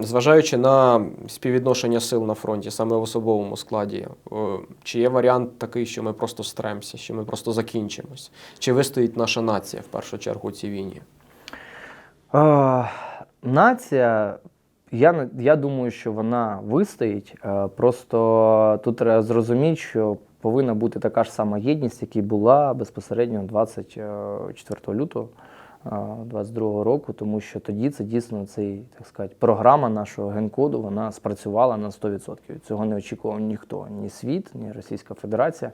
Зважаючи на співвідношення сил на фронті, саме в особовому складі, е, чи є варіант такий, що ми просто стремся, що ми просто закінчимось? Чи вистоїть наша нація в першу чергу у цій війні? Е, нація, я, я думаю, що вона вистоїть. Е, просто тут треба зрозуміти, що повинна бути така ж сама єдність, яка була безпосередньо 24 лютого. 22 року, тому що тоді це дійсно цей, так сказати, програма нашого генкоду вона спрацювала на 100%. Цього не очікував ніхто, ні світ, ні Російська Федерація.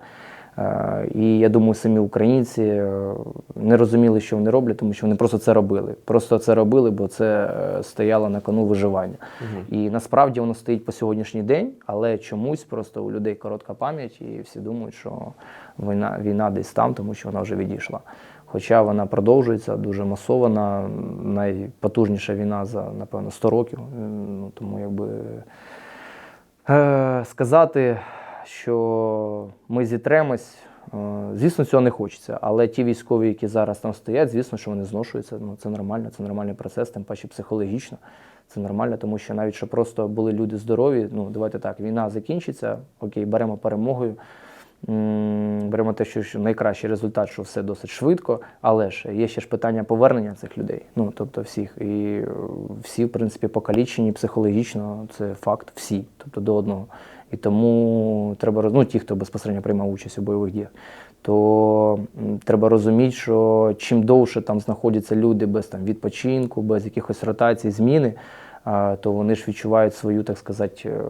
Е, І я думаю, самі українці е, не розуміли, що вони роблять, тому що вони просто це робили. Просто це робили, бо це е, стояло на кону виживання. І насправді воно стоїть по сьогоднішній день, але чомусь просто у людей коротка пам'ять, і всі думають, що війна, війна десь там, тому що вона вже відійшла. Хоча вона продовжується дуже масована, найпотужніша війна за, напевно, 100 років. Ну, тому якби е, сказати, що ми зітремось, е, звісно, цього не хочеться. Але ті військові, які зараз там стоять, звісно, що вони зношуються. Ну, це нормально, це нормальний процес, тим паче психологічно. Це нормально, тому що навіть що просто були люди здорові, ну давайте так, війна закінчиться, окей, беремо перемогою. Беремо те, що найкращий результат, що все досить швидко, але ж є ще ж питання повернення цих людей. Ну тобто всіх. І е, всі, в принципі, покалічені психологічно, це факт, всі, тобто до одного. І тому треба ну, ті, хто безпосередньо приймав участь у бойових діях, то треба розуміти, що чим довше там знаходяться люди без там відпочинку, без якихось ротацій, зміни, то вони ж відчувають свою, так сказати.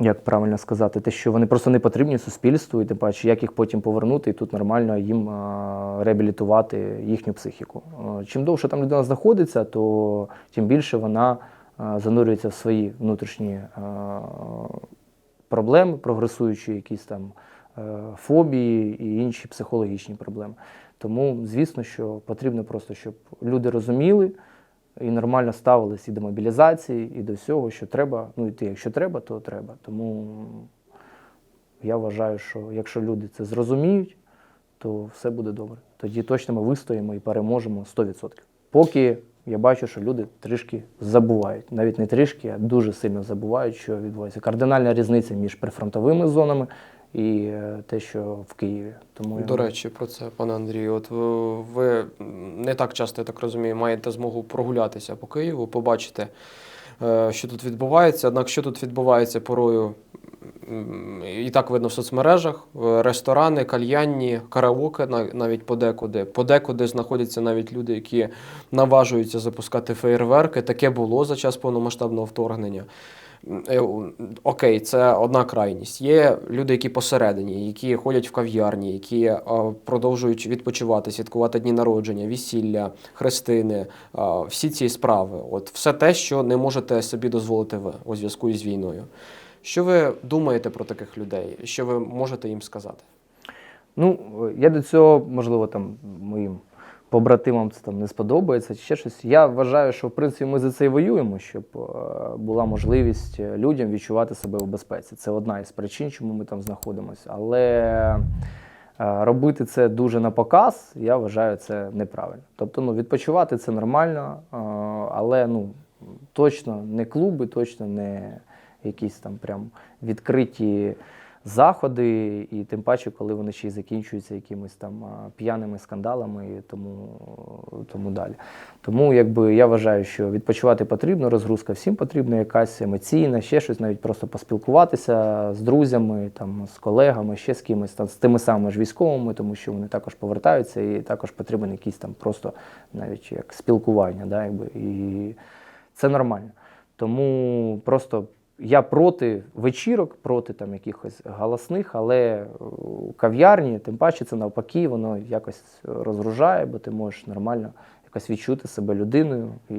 Як правильно сказати, те, що вони просто не потрібні суспільству, і тим паче, як їх потім повернути, і тут нормально їм реабілітувати їхню психіку. Чим довше там людина знаходиться, то тим більше вона занурюється в свої внутрішні проблеми, прогресуючі якісь там е, фобії і інші психологічні проблеми. Тому, звісно, що потрібно просто, щоб люди розуміли і нормально ставились і до мобілізації, і до всього, що треба. Ну, йти, якщо треба, то треба. Тому я вважаю, що якщо люди це зрозуміють, то все буде добре. Тоді точно ми вистоїмо і переможемо 100%. Поки я бачу, що люди трішки забувають. Навіть не трішки, а дуже сильно забувають, що відбувається. Кардинальна різниця між прифронтовими зонами і е, те, що в Києві. Тому До речі, про це, пане Андрію. От ви- не так часто, я так розумію, маєте змогу прогулятися по Києву, побачити, е, що тут відбувається. Однак, що тут відбувається порою, і так видно в соцмережах, е, ресторани, кальянні, караоке навіть подекуди. Подекуди знаходяться навіть люди, які наважуються запускати феєрверки. Таке було за час повномасштабного вторгнення. Е, Окей, це одна крайність. Є люди, які посередині, які ходять в кав'ярні, які е, продовжують відпочивати, святкувати дні народження, весілля, хрестини, всі ці справи. От все те, що не можете собі дозволити ви у зв'язку із війною. Що ви думаєте про таких людей? Що ви можете їм сказати? Ну, я до цього, можливо, там моїм побратимам це там не сподобається, чи ще щось. Я вважаю, що в принципі ми за це і воюємо, щоб е, була можливість людям відчувати себе у безпеці. Це одна із причин, чому ми там знаходимося. Але е, робити це дуже на показ, я вважаю це неправильно. Тобто, ну, відпочивати це нормально, е, але ну, точно не клуби, точно не якісь там прям відкриті заходи, і тим паче, коли вони ще й закінчуються якимись там п'яними скандалами і тому, тому далі. Тому якби я вважаю, що відпочивати потрібно, розгрузка всім потрібна, якась емоційна, ще щось, навіть просто поспілкуватися з друзями, там, з колегами, ще з кимось, там, з тими самими ж військовими, тому що вони також повертаються, і також потрібен якийсь там просто навіть як спілкування. Да, якби, і це нормально. Тому просто я проти вечірок, проти там якихось галасних, але е, кав'ярні, тим паче це навпаки, воно якось розгружає, бо ти можеш нормально якось відчути себе людиною. І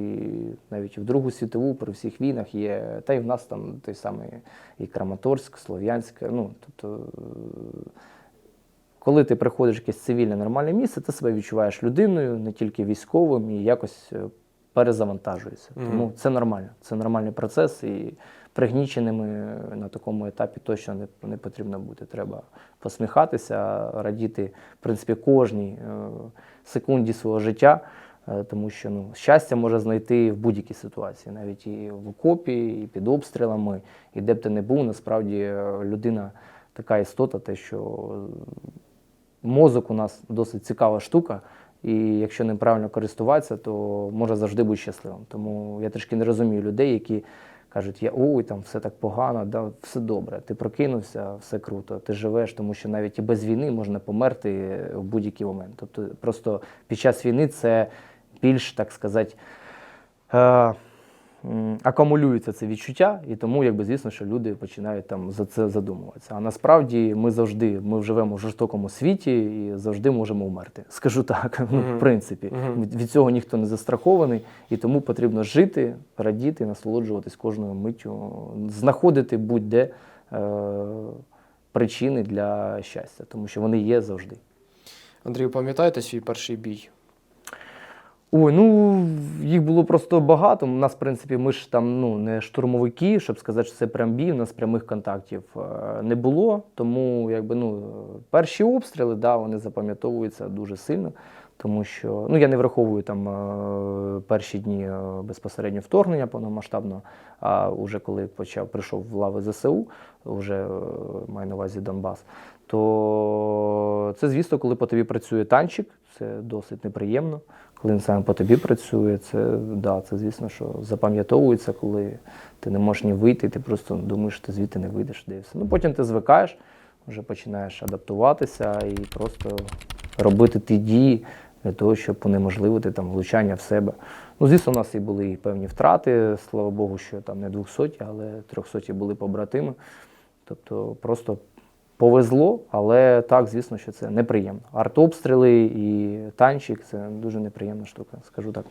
навіть в Другу світову при всіх війнах є, та й в нас там той самий і Краматорськ, Слов'янськ. Ну, тобто, е, коли ти приходиш в якесь цивільне нормальне місце, ти себе відчуваєш людиною, не тільки військовим, і якось е, перезавантажуєшся. Мгм. Тому це нормально. Це нормальний процес, і пригніченими на такому етапі точно не, не потрібно бути. Треба посміхатися, радіти, в принципі, кожній е, секунді свого життя. Е, Тому що ну, щастя може знайти в будь-якій ситуації, навіть і в окопі, і під обстрілами, і де б ти не був, насправді е, людина така істота, те, що мозок у нас досить цікава штука, і якщо ним правильно користуватися, то може завжди бути щасливим. Тому я трішки не розумію людей, які кажуть, я ой, там все так погано, да, все добре. Ти прокинувся, все круто, ти живеш, тому що навіть і без війни можна померти в будь-який момент. Тобто просто під час війни це більш, так сказати, е, акумулюється це відчуття, і тому, якби звісно, що люди починають там за це задумуватися. А насправді ми завжди ми живемо в жорстокому світі і завжди можемо вмерти. Скажу так, ну, в принципі. Від, від цього ніхто не застрахований, і тому потрібно жити, радіти, насолоджуватись кожною миттю, знаходити будь-де е, причини для щастя, тому що вони є завжди. Андрію, пам'ятаєте свій перший бій? Ой, ну їх було просто багато. У нас, в принципі, ми ж там ну, не штурмовики, щоб сказати, що це прям бій, у нас прямих контактів е, не було. Тому якби, ну, перші обстріли да, вони запам'ятовуються дуже сильно. Тому що ну, я не враховую там е, перші дні е, безпосередньо вторгнення повномасштабного, а вже коли почав прийшов в лави ЗСУ, вже маю на увазі Донбас, то це, звісно, коли по тобі працює танчик, це досить неприємно. Коли він саме по тобі працює, це, да, це звісно, що запам'ятовується, коли ти не можеш ні вийти, ти просто думаєш, що ти звідти не вийдеш, де все. Ну потім ти звикаєш, вже починаєш адаптуватися і просто робити ті дії для того, щоб унеможливити там влучання в себе. Ну, звісно, у нас і були і певні втрати, слава Богу, що там не 200, але 300 були побратими. Тобто просто повезло, але так, звісно, що це неприємно. Артобстріли і танчик це дуже неприємна штука, скажу так.